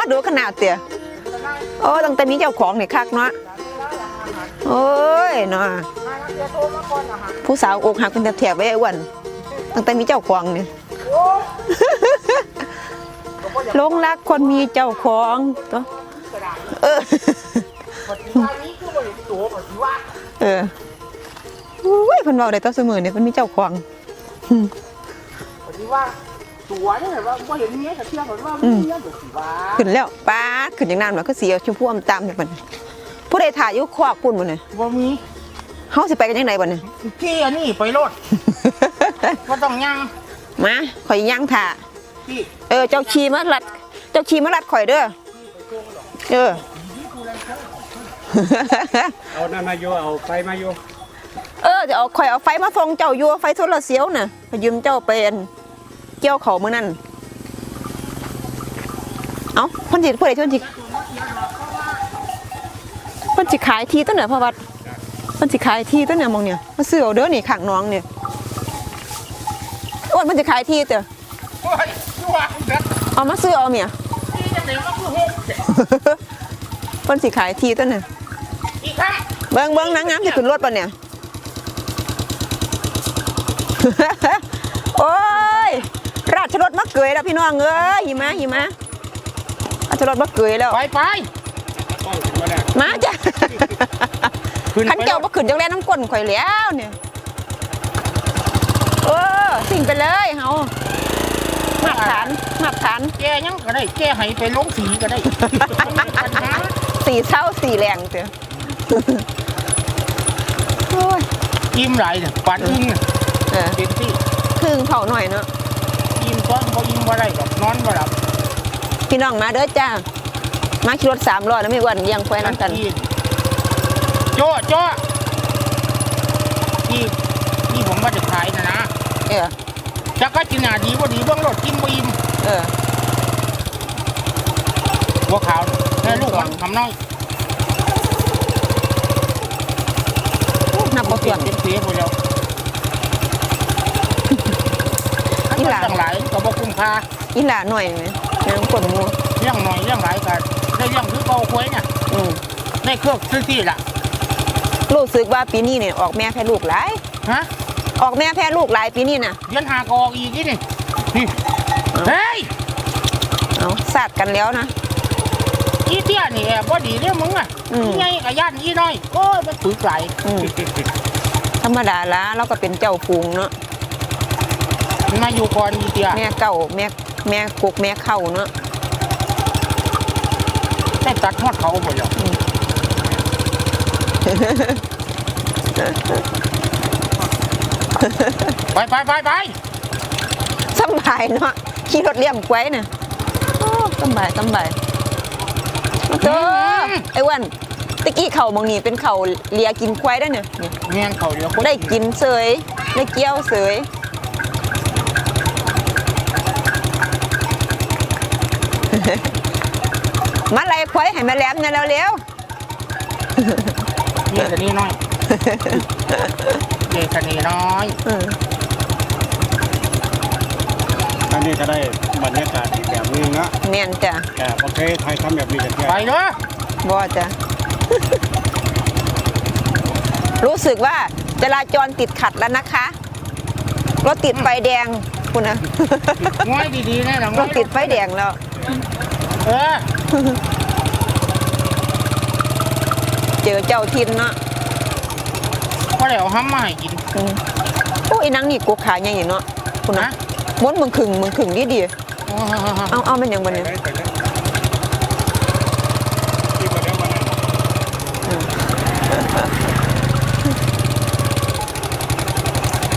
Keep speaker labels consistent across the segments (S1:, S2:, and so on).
S1: มาดูขนาดเตี่ยโอ้ตั้งแต่มีเจ้าของเนี่ยคักเนาะโอ้ยเนาะผู้สาวอกหักเป็นแถบไว้ไอ้อ้วนตั้งแต่มีเจ้าของเนี่หลงรักคนมีเจ้าของตัวเออเอออุ้ยเพิ่นเว้าได้ตัวเสมอเนี่ยเพิ่นมีเจ้าของ
S2: ที่ว่า ตัวนี่แบบว่าบ่เห็นเมียกับเที่ยงแบบว่ามีเมียแบบสิว่า
S1: ขึ้นแล้วป๊าดขึ้นอย่างนั้นมันก็สีชมพูอำตามอย่างบัดนี้ผู้ใดถ่ายอยู่คอกปุ่นบ่เนี่ย
S2: บ่มี
S1: เฮาสิไปกันจังไดบัดนี้
S2: ที่อันนี้ไปรถก็ต้องยัง
S1: มาข่อยย่างถ่า
S2: ที่
S1: เออ เจ้าขี่มาลัด เจ้าขี่มาลัดข่อยเด้อเออ
S3: เอานั่นมาโยเอาไฟมาโย
S1: เออจะเอาข่อยเอาไฟมาส่งเจ้าอยู่ไฟโซลาร์เซลล์น่ะไปยืมเจ้าไปอัน เกี่ยวเขามื้อนั้นเอ้าเพิ่นสิผู้ใดชวนสิเพิ่นสิขายที่ต้นเนี่ยพ่อวัดเพิ่นสิขายที่ต้นเนี่ยมองเนี่ยมาซื้อเอาเด้อนี่ข้างน้องเนี่ยอ้วนเพิ่นสิขายที่เด้อ
S2: โอ้ยที่ว่าเด็ด
S1: เอามาซื้อเอาเมีย
S2: ที่จะเด็กก็คือหก
S1: เพิ่นสิขายที่ต้นเนี่ย
S2: อีกครั้ง
S1: เบิ่งเบิ่งนางงามสิขึ้นรถป่ะเนี่ยโอ้ย ราชรถมะเกยแล้วพี่น้องเอ้ยหิมะหิมะราชรถมะเกยแล้ว
S2: ไปไป
S3: ป้องขึ้นมาแล้ว
S1: มาจ้ะ
S2: ขึ้น
S1: ขัน
S2: ไป
S1: เจ้าบ่ขึ้นจังแลน้ำก้นข่อยแล้วเนี่ยเออสิ่งไปเลยเฮามาตรฐานมาตรฐาน
S2: แกยังก็ได้แกให้ไปลงสีก็ได้บ่มีปัญหา
S1: สีเศร้าสีแรงเจ้ะโอ้ย
S2: ยิ้มไหลเนี่ยปันอึ้ง
S1: เออ
S2: เต็มที่
S1: ครึ่งเผาหน่อยเนาะ
S2: ยิ้มก้อนบ่ยิ้มบ่ได้ดอกนอนบ่หลับ
S1: พี่น้องมาเด้อจ้า มาขี่รถสามล้อนะไม่อ้วนเลี้ยังควายน้ำกัน
S2: โจ้โจ้ที่ที่ผมว่าจะขายนะนะ
S1: เออ
S2: จักก็จินาดีว่าดีเบื้องรถกินบ่อิ่ม
S1: เออ
S2: หัวขาวแค่ลูกมันทำน้อย
S1: นับบ่
S2: เป
S1: รี
S2: ย
S1: วนน
S2: เป็นเสียไปแล้ว
S1: อีหลา
S2: ตั้งหลายก็บ่คุ้มค่า
S1: อีหลาหน่อยไหมนางกดหมู
S2: เลี้ยงหน่อยเลี้ยงหลายก็ได้เลี้ยงคือเก่าควยเนี่ย
S1: อืม
S2: ได้เครื่องซื้อที่ล่ะ
S1: รู้สึกว่าปีนี้เนี่ยออกแม่แพ้ลูกหลาย
S2: ฮะ
S1: ออกแม่แพ้ลูกหลายปีนี้น่ะ
S2: เลี้ยงหากออกอีกนี่นี่นี่เฮ้ย
S1: เอาสาดกันแล้วนะ
S2: อีเตี้ยนี่แอบบ่ดีเด้อมึงอะ
S1: อืม
S2: อีไงกับย่านอีน้อยโอ้ยมันปึกไหล
S1: อืมธรรมดาละเราก็เป็นเจ้าฟูงเนาะ
S2: มันมาอยู่ก่อนอีเตี้ย
S1: แม่เก่าแม่แม่กกแม่เข้าเนาะ
S2: ได้ตัดทอดเขาหมดแล้วไปไปไปไป
S1: สำบายเนาะขี่รถเลี่ยมไว้น่ะโอ้สำบายสำบายเด้อไอ้อ้วันตะกี้เข่ามองนี่เป็นเข่าเลียกินควายได้เนี่ยนี่
S2: เงี้ยเขาเดี๋ยวคน
S1: ได้กินเสยได้เกี้ยวเสย มาไล่ควายให้แม่แหลมเนี่ยเร็ว
S2: นี่แต่นี่น้อยเด็กแต่นี่น้อย
S1: ๆเออ
S3: อันนี้ก็ได้บรรยากาศอีกแบบนึงนะ
S1: เนียนจ้ะ
S3: แต่โอเคไทยทำแบบนี้กันแค่
S2: ไปเด้อ
S1: บ่จ้ะ รู้สึกว่าจราจรติดขัดแล้วนะคะ รถติดไฟแดงคุณนะ
S2: ง่อยดีๆแน่นอน
S1: รถติดไฟแดงแล้ว
S2: เออ
S1: เจอเจ้าทินเนาะ
S2: ก็เดี๋ยวห้ำมาให้กิน
S1: อืมโอ้ยนังนี่กูขาใหญ่เนาะคุณนะ
S2: นะ
S1: ม้วนมึงขึงมึงขึงดีดีเอาเอามันอย่างบันเนี่ย
S3: ไปไปเลยที่ไปแล้ววันนั้น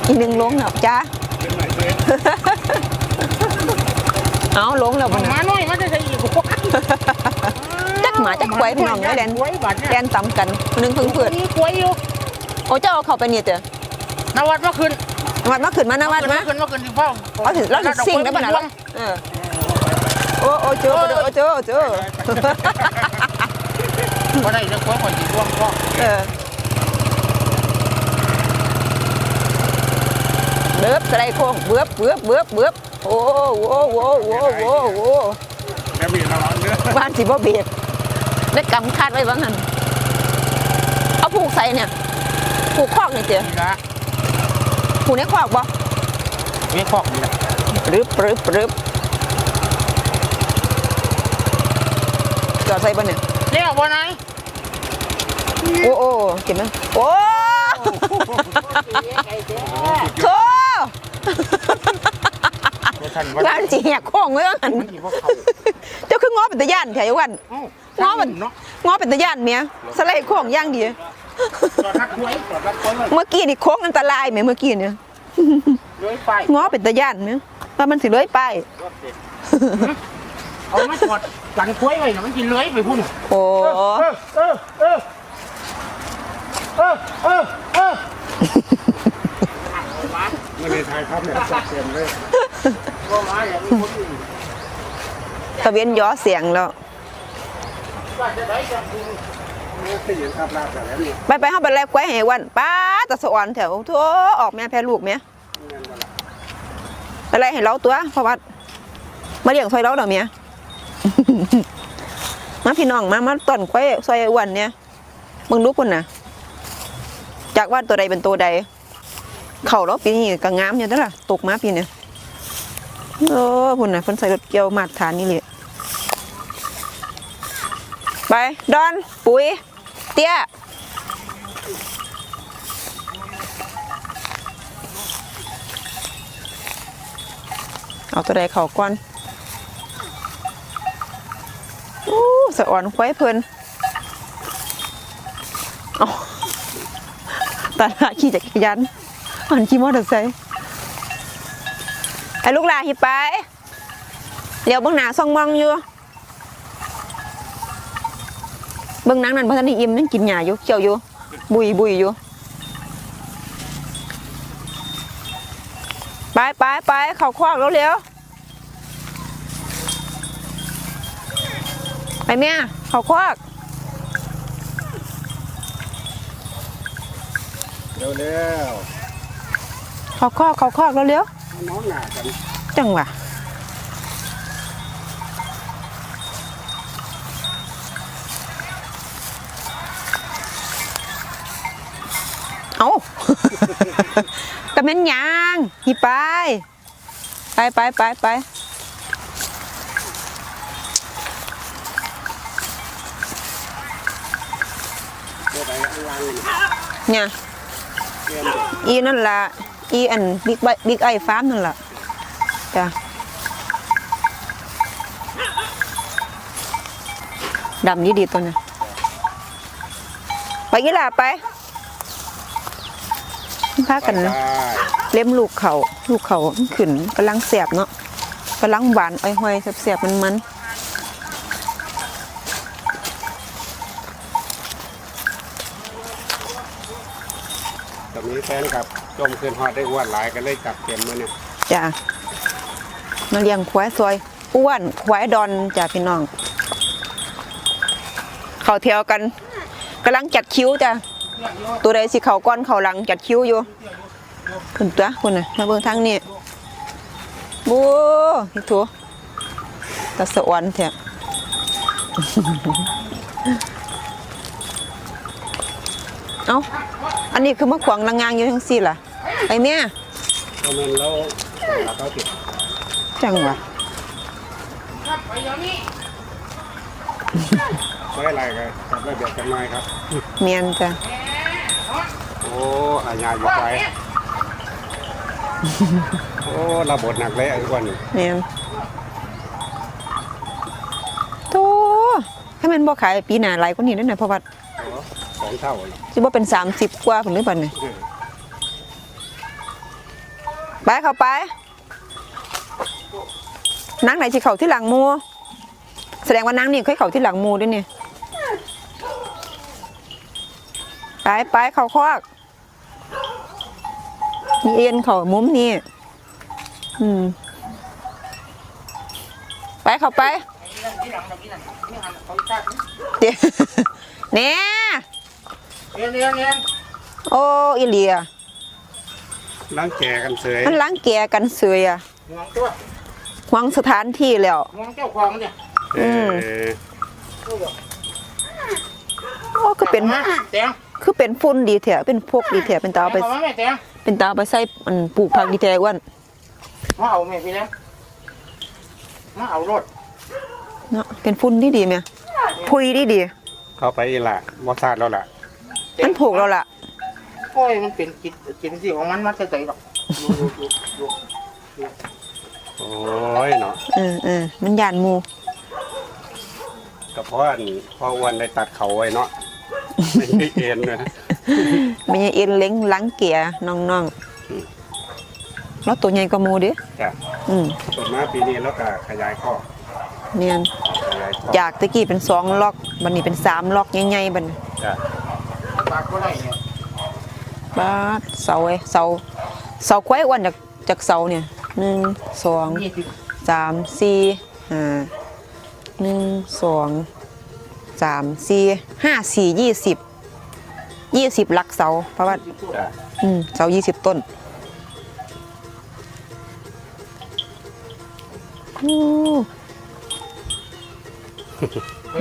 S1: อีหนึ่งลงแล้วจ้า
S3: เป็นไหนเจ๊
S1: เอาลงแล้วบัน
S2: มาหน่อยมัน จะใส่อีก
S1: จักหมาจักควายพี่น้องเลยแลน
S2: ควายบัดเนี่ย
S1: แลนต่ำกันคนหนึงเพิ่งเปิด
S2: มีควายอยู่
S1: โอ้เจ้าเอาเข้าไปนี่เถอะ
S2: นวัดมาขึ้น
S1: วัดมาขึ้นมานะวัดมา
S2: ขึ้นมาขึ้นที่เฝ้า
S1: เอาถึงเราถึงสิ่งได้ป่ะนะเราเออโอ้โอ้เจ้าโอ้เจ้าเจ้า
S2: ก็ได้จะควายคนที่ร่วงก็
S1: เออเบือบสไลด์โค้งเบือบเบือบเบือบเบือบโอ้โหโอ้โหโอ้โหโอ้โห
S3: แม่จะมีระ วังเด้อ
S1: บ้านสิบ่เบียดได้กำคาดไว้บ้างหันเอาผูกใส่เนี่ย ผูกคอกนี่เจ้
S3: นี่ละ
S1: ผูกในคอกบ่
S3: ไม่คอกนี่ละ
S1: ปรึบปรึบปรึบจอดใส่บ่เนี่ย
S3: เจ้าบ่ไหน
S1: โอ้โอ้เก็บไหมโอ้โธ่
S3: ท่านว่า
S1: บ้านสิแหกโค้งไว้บ้างหัน
S3: มันสิบ่เข้า
S1: เจ้าคือ ง้อเป็นตะย่านแถววัน
S3: เอ้า
S1: ง้อมัน
S3: เนาะ
S1: ง้อเป็นตะย่านเมียสไลด์โค้งย่างดี
S3: จอดทักหวยจอดทักหวยเลย
S1: เมื่อกี้นี่โค้งอันตรายไหมเมื่อกี้เนี่ย
S3: เลยไป
S1: ง้อเป็นตะย่านเมียว่ามันสิเลื้อยไป
S3: เอามาจอดกันหวยไว้น่ะมันสิเลื้อยไปพุ่น
S1: โอ้
S3: เออเออเออเออเออเออไม่ได้ถ่ายครับเนี่ยจัดเต็มเลยก็มาอย่างนี้คนอื่น
S1: ตะเวียนย้อเสียงแล้ว
S3: ว่าได้จับคุณไม่ได้ยินภาพลาบแล้วนี่
S1: ไปไปห้องไปแลกไว้ให้วันป้าตะสวรรค์แถวทั่วออกแม่แพ้ลูกแม่ไปไล่ให้เราตัวเพราะว่ามาเลี้ยงซอยเราเดี๋ยวเมียมาพี่น้องมามาต้นควยซอยอ้วนเนี่ยมึงรู้ปุ่นนะจากว่าตัวใดเป็นตัวใดเข่าเราปีนี้ก็งามอยู่เด้อล่ะตกมาปีเนี่ย โอ้พุ่นน่ะเพิ่นใส่รถเกี่ยวมาตรฐานนี่เลยไป ดอน ปุ๋ย เตี้ยเอาตัวใดเขาก่อนอู้สะอ่อนควายเพลินเอาตาหน้าขี่จักรยานอันขี่มอเตอร์ไซค์ ไอ้ลูกหลานหิไปเดี๋ยวเบื้องหน้าซ่องมองอยู่เบื้องหนังนั่นพระท่านได้อิ่มนั่งกินหญ้าอยู่เคี่ยวอยู่ บุยบุยอยู่ ไปไปไปเขาควักเร็วๆไปเมียเขาควัก
S3: เร็วเร็ว
S1: เขาควักเขาควักเร็ว
S3: น้องหนากัน
S1: ๆจังหวะเอากระเม็นยางหิไป ไปไปไปไป
S3: ตัวไหนอันล่างนี่
S1: เนี่ย
S3: เตรียม
S1: อีนั่นล่ะ อีอันบิ๊กไบบิ๊กไอฟาร์มนั่นล่ะจ้ะดำดีดีตัวเนี้ยไปกี่ล่ะไปพากัน
S3: ได้
S1: เล็มลูกเขาลูกเขามันขึ้นกำลังแสบเนาะกำลังหวานอ้อยห้อยๆแสบๆมันมัน
S3: ตรงนี้แฟนครับ จมขึ้นฮอดได้อ้วนหลายก็เลยจับเต็มมาเนี่ย
S1: จ้ะมาเลี้ยงควายซอยอ้วนควายดอนจ้ะพี่น้อง เขาเที่ยวกันกำลังจัดคิ้วจ้ะตัวใดสิเขาก้อนเขาหลังจัดคิ้วอยู่คุณตัวคุณน่ะมาเบิ่งทางนี้บูนี่ทัวตะสะอวนแท้เอ้าอันนี้คือมะขวางลังงางอยู่ทั้งสี่ล่ะ ไอ้เมีย
S3: เพราะมันเราเราเขาติด
S1: จังหวะ
S3: ไม่ได้อะไรกันจับได้เบียดกันหน่อยครับ
S1: เมียนจ้ะ
S3: โอ้อาญาอยู่ไกลโอ้ระบทหนักเลยไอ้อ้วนนี่
S1: เมียนโตให้มันบ่ขายปีหน้าหลายกว่านี้นั่นน่ะเพราะว่า
S3: โอ้สองเท่าเลย
S1: สิบ่เป็น 30 กว่าพุ่นหรือเปล่าเนี่ย ไปเข้าไป นางไหนสิเข้าที่หลังหมูแสดงว่านางนี่เคยเข้าที่หลังหมูด้วยเนี่ยไปไปเข้าคอกนี่เอ็นเข้ามุมนี่อืมไปเข้าไปเดี๋ยวเนี่ย
S3: เนียนเนียนเนียน
S1: โอ้อีเลีย
S3: ล้างแก่กันเสย
S1: มันล้างแกกันเสยอะ
S3: ห่วงตัว
S1: หวังสถานที่แล้ว
S3: ห่วงเจ้าของเนี่ยเออ
S1: โอ้ก็เป็น
S2: มาแตง
S1: คือเป็นฝุ่นดีแถะเป็นพวกดีแถะเป็นตาเอาไป
S2: เอามาแม่แตง
S1: เป็นตาเอาไปใส่อันปลูกผักดีแถะอ้วน
S2: มาเอาแม่พี่แล้วมาเอารถ
S1: เนาะเป็นฝุ่นที่ดีไหมพุยดีดี
S3: เข้าไปอีหละบ่ซาดแล้วล่ะ
S1: มันผูกเราล่ะ
S2: โอ้ยมันเป็นจิตจิตสิของมันมาใจใจหรอกดูดูดูดู
S3: โอ้ยเนาะ
S1: เออเออมันยานหมู
S3: ก็เพราะอันพ่ออ้วนได้ตัดเขาไว้เนาะไม่ได้เอ็นนะ
S1: มันยังเอ็นเล้งหล้างเกียร์น้องๆแล้วตัวใหญ่กว่าหมูเดิ
S3: จ้ะ
S1: อืม
S3: ส่วนมาปีนี้แล้วก็ขยายข้อ
S1: เนียน
S3: ขยายข้อ
S1: จากตะกี้เป็นสองล็อกบันนี้เป็นสามล็อกใหญ่ๆบัดน
S3: จ้ะ
S2: ปากก็ได้เนี่ย
S1: บ้าดเสาไอ้เสาเสาควายอ้วนจากจากเสาเนี่ยหนึ่งสอง
S2: สา
S1: มสี่ห้าหนึ่งสองสามสี่ห้าสี่ยี่สิบยี่สิบลักเสาเพราะว่าอืมเสายี่สิบต้น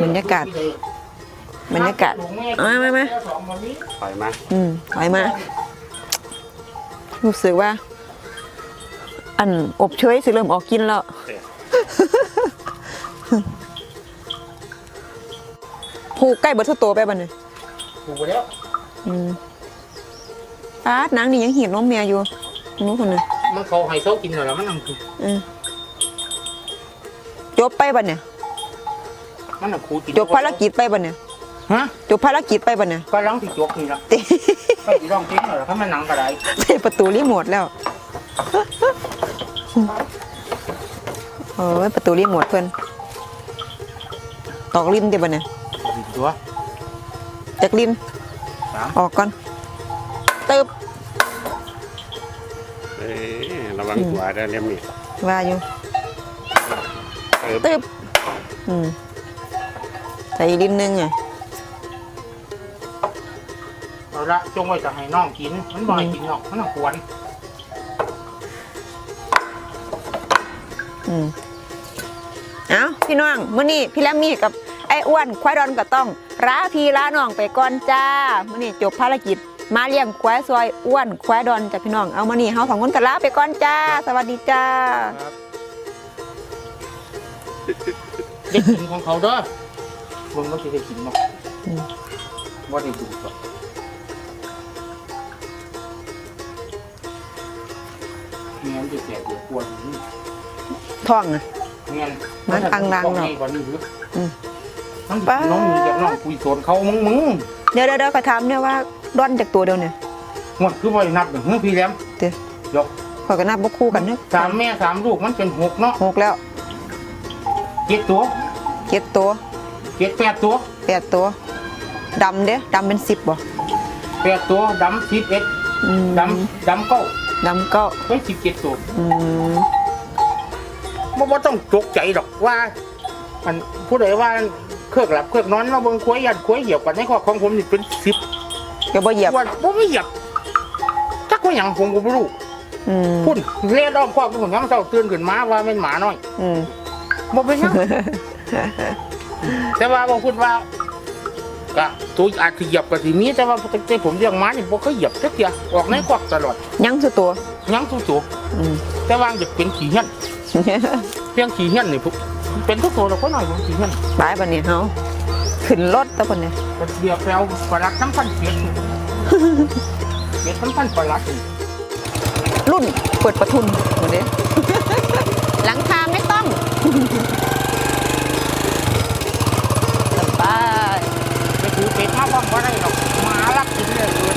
S1: บรรยากาศ บรรยากาศเอามามามา
S3: ปล่อยมา
S1: อืมถอยมารู้สึกว่า อันอบเชยสิเริ่มออกกินแล้ว
S3: เอ๊ะ
S1: ผูกใกล้เบิดทุกตัวไปบัดนี้
S2: ถูกไปแล้ว
S1: อืมปาดนางนี่ยังเหียนน้องเมียอยู่นู้นคนนึง
S2: มันเขาให้เขากินหน่อยแล้วมันนั่งคือ
S1: อืมจบไปบัดเนี่ย
S2: มันนั่งคูกิน
S1: จบภารกิจไปบัดเนี่ย
S2: ฮะ
S1: จบภารกิจไปบัดเนี่ย
S2: ก็ร้องที่จกนี่ละ
S1: เต้
S2: ก็ที่ร้องจริงหน่อยแล้วเขามานั่งก็ได้
S1: เต้ประตูรีโมทแล้วโอ้ยประตูรีโมทเพิ่นตอกลิ้นเดี๋ยวบัดเนี่ย
S2: ตัว
S1: จากลิ้น
S2: สาม
S1: ออกก่อนเติบ
S3: เอ้ยระวังหัวได้อเล่มนี่
S1: ว่าอยู่
S3: เออ
S1: เติบอืมใส่ลิ้นหนึงอะ
S2: ละจงไว้จะให้น้องกิน มันบ่ให้กินหรอกมันต้องควร
S1: อืมเอาพี่น้องมื้อนี้พี่แลมมี่กับไอ้อ้วนควายดอนก็ต้องลาพี่ลาน้องไปก่อนจ้ามื้อนี้จบภารกิจมาเลี้ยงควายซอยอ้วนควายดอนจ้ะพี่น้องเอามื้อนี้เฮาสองคนก็ลาไปก่อนจ้า สวัสดีจ้า
S2: เด็กกินของเขาเด้อมึงมันจะได้กินมั้ง
S1: อืม
S2: ว่าได้ดูก่อน เงี้ยมันจะแสบปวดปวดนี่
S1: ท้องอะ
S2: เงี้ย
S1: มันอังรังเนอะ
S2: เนาะก่อนนี่หรือ
S1: อืม
S2: มัน
S1: ป้า
S2: น้องมีกับน้องคุยโซนเขามึงมึง
S1: เดี๋ยวเดี๋ยวเดี๋ยวก็ถามเนี่ยว่าดอนจากตัวเดียวเนี่ย
S2: หมดคือบ่อยนับหนึ่งเฮ้ยพี่แหลม
S1: เดี๋ยวย
S2: ก
S1: ขอยก็นับบ่คู่กันเด้อ
S2: สามแม่สามลูกมันเป็นหกเนาะ
S1: หกแล้ว
S2: เจ็ดตัว
S1: เจ็ดตัว
S2: เจ็ดแปดตัว
S1: แปดตัวดำเด้ดำเป็นสิบบ่
S2: แปดตัวดำสิบเอ็ด
S1: อืม
S2: ดำดำเก้า
S1: ดำก็
S2: เฮ้ยสิบเจ็ดตัว
S1: อืม
S2: บ่บ่ต้องตกใจหรอกว่าอันผู้ใดว่าเครือกหลับเครือกนอนมาเบิ่งควายยันควายเหยียบกันในข้อของผมนี่เป็นสิบ
S1: ก็บ่เหยียบ
S2: วันบ่ไม่เหยียบจักว่าหยังผมก็บ่รู้
S1: อืม
S2: พุ่นเล่ดอ้อมครอบผมยังเช้าตื่นขึ้นมาว่าเป็นหมาน้อย
S1: อืม
S2: บ่เป็นหยัง แต่ว่าบางคนว่าก็ตัวอาจจะเหยียบก็สิมีแต่ว่าแต่ผมเลี้ยงหมานี่บ่เคยเหยียบจักเที่ยออกในควักตลอด
S1: ยังสุดตัว
S2: ยังทุกตัว
S1: อืม
S2: แต่ว่าจะเป็นขี้เหี้ยนเพียงขี้เหี้ยนนี่ผมเป็นทุกตัวแล้วก็หน่อยผมขี้เหี้ยน
S1: บายบันนี้เฮาขึ้นรถตะบันนี้
S2: ก็เดียวแปลวประหลัดน้ำพันเปียกเปียกน้ำพันประหลัดนี่
S1: รุ่นเปิดประทุนหมดเด้ หลังคาไม่ต้องสบาย
S2: ไปถือเป็ดมาบ้างบ่ได้หรอกหมารักกินเลยเลย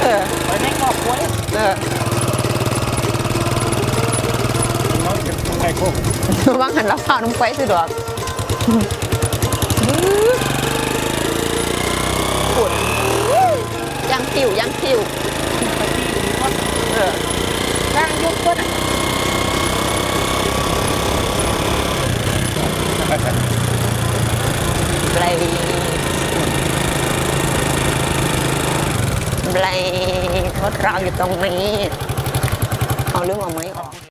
S1: เออ
S2: ไปในครอบครัวเลย
S1: เออ
S3: น้อยเก็บไข่โคก
S1: วางหันรับข้าวน้ำไฟสิดอกปวดยังผิวยังผิวเออ
S2: ทางยกคนน่ะ
S1: ไรไรรถเราอยู่ตรงนี้ เอาเรื่องเอาไม้ออก